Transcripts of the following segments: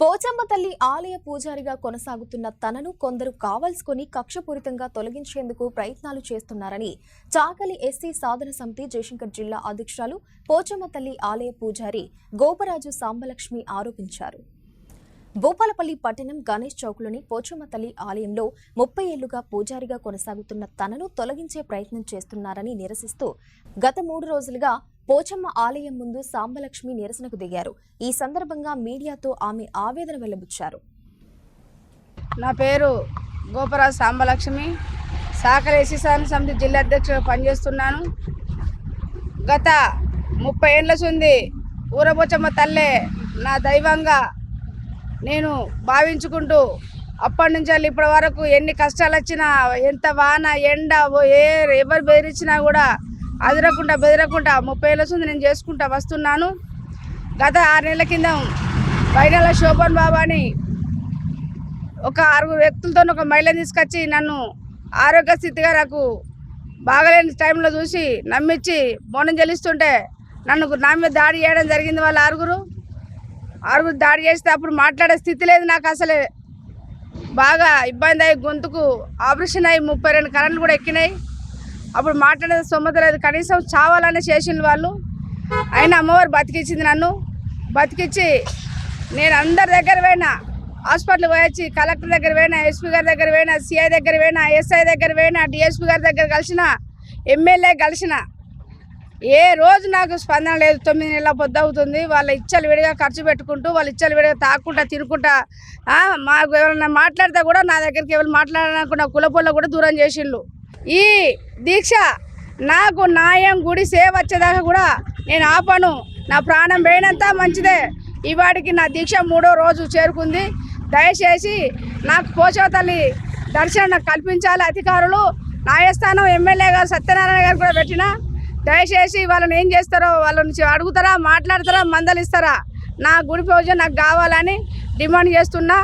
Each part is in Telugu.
పోచమ్మ తల్లి ఆలయ పూజారిగా కొనసాగుతున్న తనను కొందరు కావల్సుకొని కక్షపూరితంగా తొలగించేందుకు ప్రయత్నాలు చేస్తున్నారని చాకలి ఎస్సీ సాధన సమితి జయశంకర్ జిల్లా అధ్యక్షురాలు పోచమ్మ తల్లి ఆలయ పూజారి గోపరాజు సాంబలక్ష్మి ఆరోపించారు. భూపాలపల్లి పట్టణం గణేష్ చౌక్లోని పోచమ్మ తల్లి ఆలయంలో ముప్పై ఏళ్ళుగా పూజారిగా కొనసాగుతున్న తనను తొలగించే ప్రయత్నం చేస్తున్నారని నిరసిస్తూ గత మూడు రోజులుగా పోచమ్మ ఆలయం ముందు సాంబలక్ష్మి నిరసనకు దిగారు. ఈ సందర్భంగా మీడియాతో ఆమె ఆవేదన వెల్లబుచ్చారు నా పేరు గోపరాజు సాంబలక్ష్మి. సాకర ఎస్సీసాన్ సమితి జిల్లా అధ్యక్షుడు పనిచేస్తున్నాను. గత ముప్పై ఏళ్ళ సుంది ఊరబోచమ్మ తల్లే నా దైవంగా నేను భావించుకుంటూ అప్పటి నుంచి వెళ్ళి ఇప్పటి వరకు ఎన్ని కష్టాలు వచ్చినా ఎంత వాన ఎండ ఏ ఎవరు బెదిరించినా కూడా అదరకుండా బెదిరకుండా ముప్పై ఏళ్ళ సుంది నేను చేసుకుంటా వస్తున్నాను. గత ఆరు నెలల కింద బైనల శోభన్ బాబా అని ఒక ఆరుగురు వ్యక్తులతో ఒక మహిళని తీసుకొచ్చి నన్ను ఆరోగ్య స్థితిగా నాకు బాగలేని టైంలో చూసి నమ్మించి మౌనం చెల్లిస్తుంటే నన్ను నా మీద దాడి చేయడం జరిగింది వాళ్ళ ఆరుగురు. అరుగు దాడి చేస్తే అప్పుడు మాట్లాడే స్థితి లేదు నాకు అసలే. బాగా ఇబ్బంది అయ్యి గొంతుకు ఆపరేషన్ అయ్యి ముప్పై రెండు కరెంట్లు కూడా ఎక్కినాయి. అప్పుడు మాట్లాడేది సొమ్మత లేదు. కనీసం చావాలనే చేసిన వాళ్ళు. అయినా అమ్మవారు బతికించింది నన్ను. బతికించి నేను అందరి దగ్గర పోయినా హాస్పిటల్ పోయొచ్చి కలెక్టర్ దగ్గర పోయినా ఎస్పీ గారి దగ్గర పోయినా సిఐ దగ్గర పోయినా ఎస్ఐ దగ్గర పోయినా డిఎస్పీ గారి దగ్గర కలిసిన ఎమ్మెల్యే కలిసిన ఏ రోజు నాకు స్పందన లేదు. తొమ్మిది నెలల పొద్దు అవుతుంది. వాళ్ళ ఇచ్చలు విడిగా ఖర్చు పెట్టుకుంటూ వాళ్ళ ఇచ్చలు విడిగా తాకుంటా తినుకుంటా మాకు ఎవరైనా మాట్లాడితే కూడా నా దగ్గరికి ఎవరు మాట్లాడాలనుకున్న కులపొల్ల కూడా దూరం చేసిండ్రు. ఈ దీక్ష నాకు న్యాయం గుడి సేవ వచ్చేదాకా కూడా నేను ఆపను. నా ప్రాణం పోయినంత మంచిదే. ఇవాడికి నా దీక్ష మూడో రోజు చేరుకుంది. దయచేసి నాకు పోషవతల్లి దర్శనం కల్పించాలి. అధికారులు న్యాయస్థానం ఎమ్మెల్యే గారు సత్యనారాయణ గారు కూడా పెట్టిన దయచేసి వాళ్ళని ఏం చేస్తారో వాళ్ళని అడుగుతారా మాట్లాడతారా మందలిస్తారా నా గుడి పూజ నాకు కావాలని డిమాండ్ చేస్తున్నా.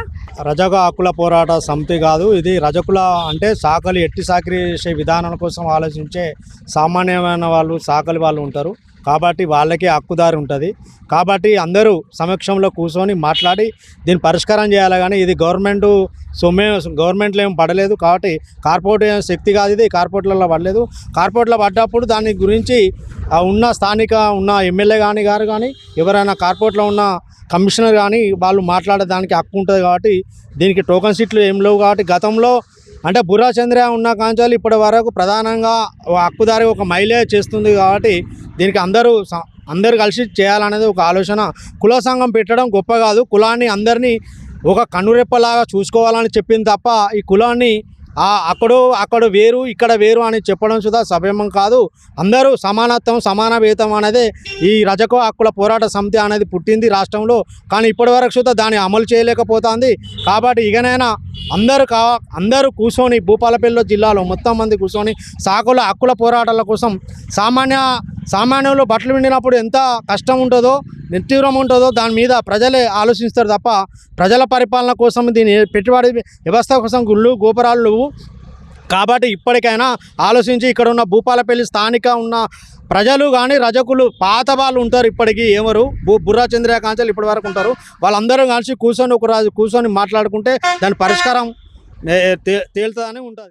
రజక హక్కుల పోరాట సమితి కాదు ఇది రజకుల అంటే సాకలి ఎట్టి సాకరి చేసే విధానం కోసం ఆలోచించే సామాన్యమైన వాళ్ళు సాకలి వాళ్ళు ఉంటారు. కాబట్టి వాళ్ళకే హక్కుదారి ఉంటుంది. కాబట్టి అందరూ సమక్షంలో కూర్చొని మాట్లాడి దీన్ని పరిష్కారం చేయాలి కానీ ఇది గవర్నమెంట్ సొమ్మే గవర్నమెంట్లో ఏం పడలేదు కాబట్టి కార్పొరేట్ శక్తి కాదు ఇది కార్పొరేట్లలో పడలేదు. కార్పొరేట్లో పడ్డప్పుడు దాని గురించి ఉన్న స్థానిక ఉన్న ఎమ్మెల్యే కానీ గారు కానీ ఎవరైనా కార్పొరేట్లో ఉన్న కమిషనర్ కానీ వాళ్ళు మాట్లాడడానికి హక్కు ఉంటుంది కాబట్టి దీనికి టోకన్ సీట్లు ఏం లేవు కాబట్టి గతంలో అంటే బుర్రా చంద్ర ఉన్న కాంచాలు ఇప్పటి వరకు ప్రధానంగా హక్కుదారి ఒక మహిళ చేస్తుంది కాబట్టి దీనికి అందరూ స- కలిసి చేయాలనేది ఒక ఆలోచన. కుల సంఘం పెట్టడం గొప్ప కాదు. కులాన్ని అందరినీ ఒక కన్నురెప్పలాగా చూసుకోవాలని చెప్పింది తప్ప ఈ కులాన్ని అక్కడో అక్కడ వేరు ఇక్కడ వేరు అని చెప్పడం సుధా సభ్యమం కాదు. అందరూ సమానత్వం సమాన వేతం అనేది ఈ రజకో హక్కుల పోరాట సమితి అనేది పుట్టింది రాష్ట్రంలో. కానీ ఇప్పటివరకు సుధా దాన్ని అమలు చేయలేకపోతుంది. కాబట్టి ఇకనైనా అందరూ కా అందరూ కూర్చొని భూపాలపల్లి జిల్లాలో మొత్తం మంది కూర్చొని సాకుల హక్కుల పోరాటాల కోసం సామాన్య సామాన్యులు బట్టలు విండినప్పుడు ఎంత కష్టం ఉంటుందో నిర్తీవ్రం ఉంటుందో దాని మీద ప్రజలే ఆలోచిస్తారు తప్ప ప్రజల పరిపాలన కోసం దీని పెట్టుబడి వ్యవస్థ కోసం గుళ్ళు గోపురాలు లేవు. కాబట్టి ఇప్పటికైనా ఆలోచించి ఇక్కడ ఉన్న భూపాలపల్లి స్థానిక ఉన్న ప్రజలు కానీ రజకులు పాత వాళ్ళు ఉంటారు ఇప్పటికీ ఎవరు? బు బుర్రా చంద్ర ఇప్పటి వరకు ఉంటారు. వాళ్ళందరూ కలిసి కూర్చొని ఒక రాజు కూర్చొని మాట్లాడుకుంటే దాని పరిష్కారం తే- తేలుతుందని ఉంటుంది.